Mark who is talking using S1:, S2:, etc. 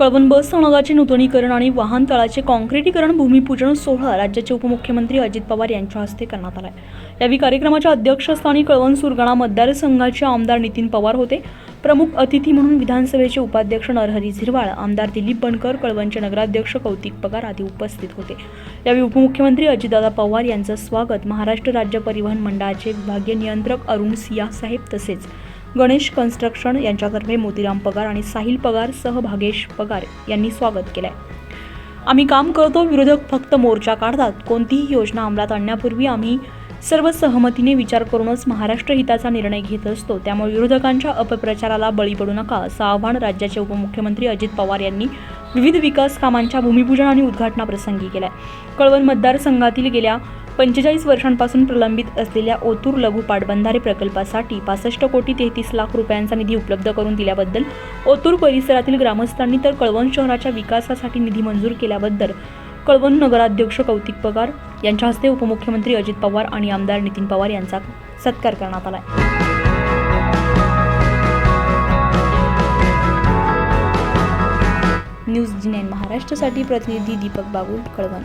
S1: कळवण बस स्थानकाचे नूतनीकरण आणि वाहन तळाचे काँक्रिटीकरण भूमिपूजन सोहळा राज्याचे उपमुख्यमंत्री अजित पवार यांच्या हस्ते करण्यात आला यावेळी कार्यक्रमाच्या अध्यक्षस्थानी कळवण सुरगाणा मतदारसंघाचे आमदार नितीन पवार होते. प्रमुख अतिथी म्हणून विधानसभेचे उपाध्यक्ष नरहरी झिरवाळ आमदार दिलीप बनकर कळवणचे नगराध्यक्ष कौतिक पगार आदी उपस्थित होते. यावेळी उपमुख्यमंत्री अजितदादा पवार यांचं स्वागत महाराष्ट्र राज्य परिवहन मंडळाचे विभागीय नियंत्रक अरुण सिया साहेब तसेच गणेश कन्स्ट्रक्शन यांच्यातर्फे मोतीराम पगार आणि साहिल पगार सह भागेश पगार यांनी स्वागत केलं आहे आम्ही काम करतो विरोधक फक्त मोर्चा काढतात. कोणतीही योजना अंमलात आणण्यापूर्वी आम्ही सर्व सहमतीने विचार करूनच महाराष्ट्र हिताचा निर्णय घेत असतो. त्यामुळे विरोधकांच्या अपप्रचाराला बळी पडू नका असं आव्हान राज्याचे उपमुख्यमंत्री अजित पवार यांनी विविध विकास कामांच्या भूमिपूजन आणि उद्घाटनाप्रसंगी केलंय. कळवण मतदारसंघातील गेल्या पंचेचाळीस वर्षांपासून प्रलंबित असलेल्या ओतूर लघु पाटबंधारे प्रकल्पासाठी पासष्ट कोटी तेहतीस लाख रुपयांचा निधी उपलब्ध करून दिल्याबद्दल ओतूर परिसरातील ग्रामस्थांनी तर कळवण शहराच्या विकासासाठी निधी मंजूर केल्याबद्दल कळवण नगराध्यक्ष कौतिक पगार यांच्या हस्ते उपमुख्यमंत्री अजित पवार आणि आमदार नितीन पवार यांचा सत्कार करण्यात आला न्यूज जी नाईन महाराष्ट्रासाठी प्रतिनिधी दीपक बागुल कळवण.